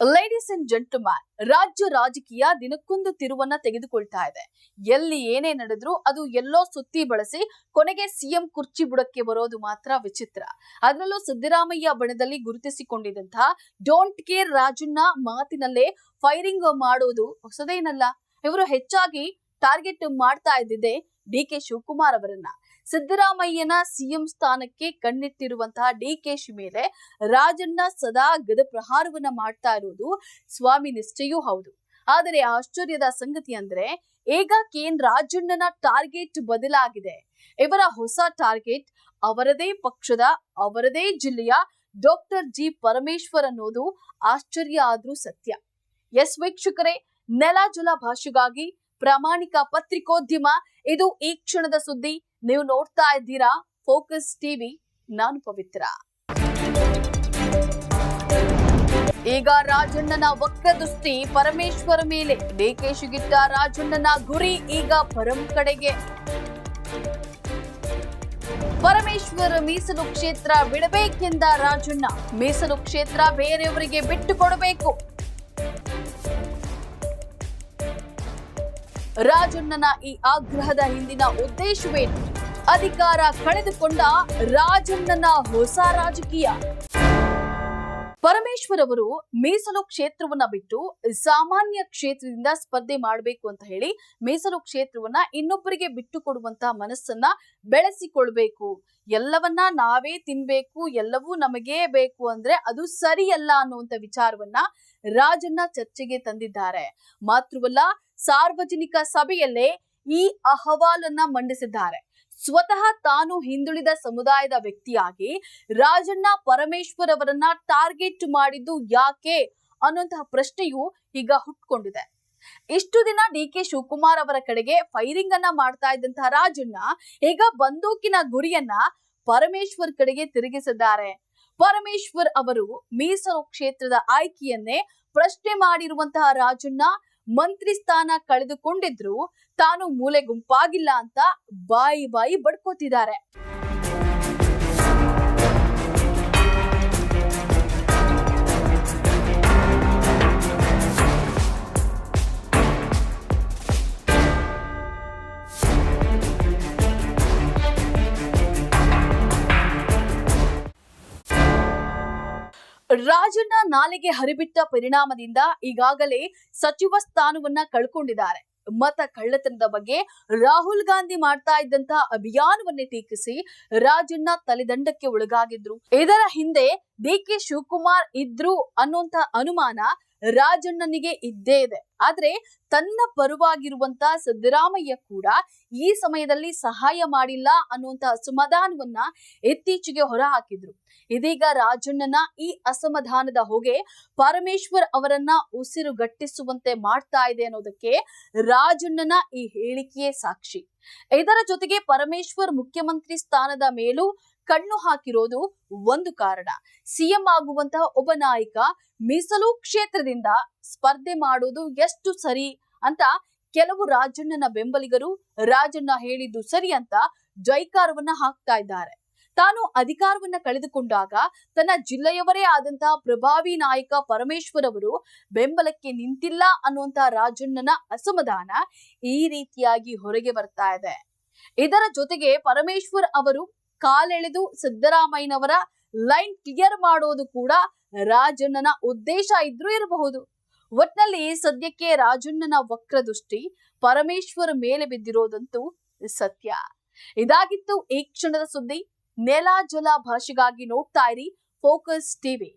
Ladies and gentleman ರಾಜ್ಯ ರಾಜಕೀಯ ದಿನಕ್ಕೊಂದು ತಿರುವನ್ನ ತೆಗೆದುಕೊಳ್ತಾ ಇದೆ. ಎಲ್ಲಿ ಏನೇ ನಡೆದ್ರು ಅದು ಎಲ್ಲೋ ಸುತ್ತಿ ಬಳಸಿ ಕೊನೆಗೆ ಸಿಎಂ ಕುರ್ಚಿ ಬುಡಕ್ಕೆ ಬರೋದು ಮಾತ್ರ ವಿಚಿತ್ರ. ಅದರಲ್ಲೂ ಸಿದ್ದರಾಮಯ್ಯ ಬಣದಲ್ಲಿ ಗುರುತಿಸಿಕೊಂಡಿದ್ದಂತಹ ಡೋಂಟ್ ಕೇರ್ ರಾಜಣ್ಣ ಮಾತಿನಲ್ಲೇ ಫೈರಿಂಗ್ ಮಾಡೋದು ಹೊಸದೇನಲ್ಲ. ಇವರು ಹೆಚ್ಚಾಗಿ ಟಾರ್ಗೆಟ್ ಮಾಡ್ತಾ ಇದ್ದಿದ್ದೆ ಡಿ ಕೆ ಶಿವಕುಮಾರ್ ಅವರನ್ನ. ಸಿದ್ದರಾಮಯ್ಯನ ಸಿಎಂ ಸ್ಥಾನಕ್ಕೆ ಕಣ್ಣಿಟ್ಟಿರುವಂತಹ ಡಿ ಕೆ ಶಿ ಮೇಲೆ ರಾಜಣ್ಣ ಸದಾ ಗದ ಪ್ರಹಾರವನ್ನ ಮಾಡ್ತಾ ಇರುವುದು ಸ್ವಾಮಿ ನಿಷ್ಠೆಯೂ ಹೌದು. ಆದರೆ ಆಶ್ಚರ್ಯದ ಸಂಗತಿ ಅಂದ್ರೆ ಈಗ ಕೇನ್ ರಾಜಣ್ಣನ ಟಾರ್ಗೆಟ್ ಬದಲಾಗಿದೆ. ಇವರ ಹೊಸ ಟಾರ್ಗೆಟ್ ಅವರದೇ ಪಕ್ಷದ, ಅವರದೇ ಜಿಲ್ಲೆಯ ಡಾಕ್ಟರ್ ಜಿ ಪರಮೇಶ್ವರ್ ಅನ್ನೋದು ಆಶ್ಚರ್ಯ ಆದ್ರೂ ಸತ್ಯ. ಎಸ್ ವೀಕ್ಷಕರೇ, ನೆಲ ಜಲ ಭಾಷೆಗಾಗಿ ಪ್ರಾಮಾಣಿಕ ಪತ್ರಿಕೋದ್ಯಮ. ಇದು ಈ ಕ್ಷಣದ ಸುದ್ದಿ. ನೀವು ನೋಡ್ತಾ ಇದ್ದೀರಾ ಫೋಕಸ್ ಟಿವಿ. ನಾನು ಪವಿತ್ರ. ಈಗ ರಾಜಣ್ಣನ ವಕ್ರದೃಷ್ಟಿ ಪರಮೇಶ್ವರ ಮೇಲೆ. ಡಿಕೆಶಿಗಿಟ್ಟ ರಾಜಣ್ಣನ ಗುರಿ ಈಗ ಪರಂ ಕಡೆಗೆ. ಪರಮೇಶ್ವರ ಮೀಸಲು ಕ್ಷೇತ್ರ ಬಿಡಬೇಕೆಂದ ರಾಜಣ್ಣ. ಮೀಸಲು ಕ್ಷೇತ್ರ ಬೇರೆಯವರಿಗೆ ಬಿಟ್ಟು ಕೊಡಬೇಕು ರಾಜಣ್ಣನ ಈ ಆಗ್ರಹದ ಹಿಂದಿನ ಉದ್ದೇಶವೇನು? ಅಧಿಕಾರ ಕಳೆದುಕೊಂಡ ರಾಜಣ್ಣನ ಹೊಸ ರಾಜಕೀಯ. ಪರಮೇಶ್ವರ್ ಅವರು ಮೀಸಲು ಕ್ಷೇತ್ರವನ್ನ ಬಿಟ್ಟು ಸಾಮಾನ್ಯ ಕ್ಷೇತ್ರದಿಂದ ಸ್ಪರ್ಧೆ ಮಾಡಬೇಕು ಅಂತ ಹೇಳಿ ಮೀಸಲು ಕ್ಷೇತ್ರವನ್ನ ಇನ್ನೊಬ್ಬರಿಗೆ ಬಿಟ್ಟು ಕೊಡುವಂತ ಮನಸ್ಸನ್ನ ಬೆಳೆಸಿಕೊಳ್ಬೇಕು. ಎಲ್ಲವನ್ನ ನಾವೇ ತಿನ್ಬೇಕು, ಎಲ್ಲವೂ ನಮಗೆ ಬೇಕು ಅಂದ್ರೆ ಅದು ಸರಿಯಲ್ಲ ಅನ್ನುವಂತ ವಿಚಾರವನ್ನ ರಾಜಣ್ಣ ಚರ್ಚೆಗೆ ತಂದಿದ್ದಾರೆ. ಮಾತ್ರವಲ್ಲ ಸಾರ್ವಜನಿಕ ಸಭೆಯಲ್ಲೇ ಈ ಅಹವಾಲನ್ನ ಮಂಡಿಸಿದ್ದಾರೆ. ಸ್ವತಃ ತಾನು ಹಿಂದುಳಿದ ಸಮುದಾಯದ ವ್ಯಕ್ತಿಯಾಗಿ ರಾಜಣ್ಣ ಪರಮೇಶ್ವರ್ ಅವರನ್ನ ಟಾರ್ಗೆಟ್ ಮಾಡಿದ್ದು ಯಾಕೆ ಅನ್ನುವಂತಹ ಪ್ರಶ್ನೆಯು ಈಗ ಹುಟ್ಕೊಂಡಿದೆ. ಇಷ್ಟು ದಿನ ಡಿ ಕೆ ಶಿವಕುಮಾರ್ ಅವರ ಕಡೆಗೆ ಫೈರಿಂಗ್ ಅನ್ನ ಮಾಡ್ತಾ ಇದ್ದಂತಹ ರಾಜಣ್ಣ ಈಗ ಬಂದೂಕಿನ ಗುರಿಯನ್ನ ಪರಮೇಶ್ವರ್ ಕಡೆಗೆ ತಿರುಗಿಸಿದ್ದಾರೆ. ಪರಮೇಶ್ವರ್ ಅವರು ಮೀಸಲು ಕ್ಷೇತ್ರದ ಆಯ್ಕೆಯನ್ನೇ ಪ್ರಶ್ನೆ ಮಾಡಿರುವಂತಹ ರಾಜಣ್ಣ ಮಂತ್ರಿ ಸ್ಥಾನ ಕಳೆದುಕೊಂಡಿದ್ರು ತಾನು ಮೂಲೆ ಗುಂಪಾಗಿಲ್ಲ ಅಂತ ಬಾಯಿ ಬಾಯಿ ಬಡ್ಕೋತಿದ್ದಾರೆ. ರಾಜಣ್ಣ ನಾಲಿಗೆ ಹರಿಬಿಟ್ಟ ಪರಿಣಾಮದಿಂದ ಈಗಾಗಲೇ ಸಚಿವ ಸ್ಥಾನವನ್ನ ಕಳ್ಕೊಂಡಿದ್ದಾರೆ. ಮತ ಕಳ್ಳತನದ ಬಗ್ಗೆ ರಾಹುಲ್ ಗಾಂಧಿ ಮಾಡ್ತಾ ಇದ್ದಂತಹ ಅಭಿಯಾನವನ್ನೇ ಟೀಕಿಸಿ ರಾಜಣ್ಣ ತಲೆದಂಡಕ್ಕೆ ಒಳಗಾಗಿದ್ರು. ಇದರ ಹಿಂದೆ ಡಿ ಕೆ ಶಿವಕುಮಾರ್ ಇದ್ರು ಅನ್ನುವಂತ ಅನುಮಾನ ರಾಜಣ್ಣನಿಗೆ ಇದ್ದೇ ಇದೆ. ಆದ್ರೆ ತನ್ನ ಪರವಾಗಿರುವಂತ ಸಿದ್ದರಾಮಯ್ಯ ಕೂಡ ಈ ಸಮಯದಲ್ಲಿ ಸಹಾಯ ಮಾಡಿಲ್ಲ ಅನ್ನುವಂತ ಅಸಮಾಧಾನವನ್ನ ಇತ್ತೀಚೆಗೆ ಹೊರಹಾಕಿದ್ರು. ಇದೀಗ ರಾಜಣ್ಣನ ಈ ಅಸಮಾಧಾನದ ಹೊಗೆ ಪರಮೇಶ್ವರ್ ಅವರನ್ನ ಉಸಿರುಗಟ್ಟಿಸುವಂತೆ ಮಾಡ್ತಾ ಇದೆ ಅನ್ನೋದಕ್ಕೆ ರಾಜಣ್ಣನ ಈ ಹೇಳಿಕೆಯೇ ಸಾಕ್ಷಿ. ಇದರ ಜೊತೆಗೆ ಪರಮೇಶ್ವರ್ ಮುಖ್ಯಮಂತ್ರಿ ಸ್ಥಾನದ ಮೇಲೂ ಕಣ್ಣು ಹಾಕಿರೋದು ಒಂದು ಕಾರಣ. ಸಿಎಂ ಆಗುವಂತಹ ಒಬ್ಬ ನಾಯಕ ಮೀಸಲು ಕ್ಷೇತ್ರದಿಂದ ಸ್ಪರ್ಧೆ ಮಾಡೋದು ಎಷ್ಟು ಸರಿ ಅಂತ ಕೆಲವು ರಾಜಣ್ಣನ ಬೆಂಬಲಿಗರು, ರಾಜಣ್ಣ ಹೇಳಿದ್ದು ಸರಿ ಅಂತ ಜೈಕಾರವನ್ನ ಹಾಕ್ತಾ ಇದ್ದಾರೆ. ತಾನು ಅಧಿಕಾರವನ್ನ ಕಳೆದುಕೊಂಡಾಗ ತನ್ನ ಜಿಲ್ಲೆಯವರೇ ಆದಂತಹ ಪ್ರಭಾವಿ ನಾಯಕ ಪರಮೇಶ್ವರ್ ಅವರು ಬೆಂಬಲಕ್ಕೆ ನಿಂತಿಲ್ಲ ಅನ್ನುವಂತಹ ರಾಜಣ್ಣನ ಅಸಮಾಧಾನ ಈ ರೀತಿಯಾಗಿ ಹೊರಗೆ ಬರ್ತಾ ಇದೆ. ಇದರ ಜೊತೆಗೆ ಪರಮೇಶ್ವರ್ ಅವರು ಕಾಲೆಳೆದು ಸಿದ್ದರಾಮಯ್ಯನವರ ಲೈನ್ ಕ್ಲಿಯರ್ ಮಾಡೋದು ಕೂಡ ರಾಜಣ್ಣನ ಉದ್ದೇಶ ಇದ್ರೂ ಇರಬಹುದು. ಒಟ್ನಲ್ಲಿ ಸದ್ಯಕ್ಕೆ ರಾಜಣ್ಣನ ವಕ್ರದೃಷ್ಟಿ ಪರಮೇಶ್ವರ್ ಮೇಲೆ ಬಿದ್ದಿರೋದಂತೂ ಸತ್ಯ. ಇದಾಗಿತ್ತು ಈ ಕ್ಷಣದ ಸುದ್ದಿ. ನೆಲ ಜಲ ಭಾಷೆಗಾಗಿ ನೋಡ್ತಾ ಇರಿ ಫೋಕಸ್ ಟಿವಿ.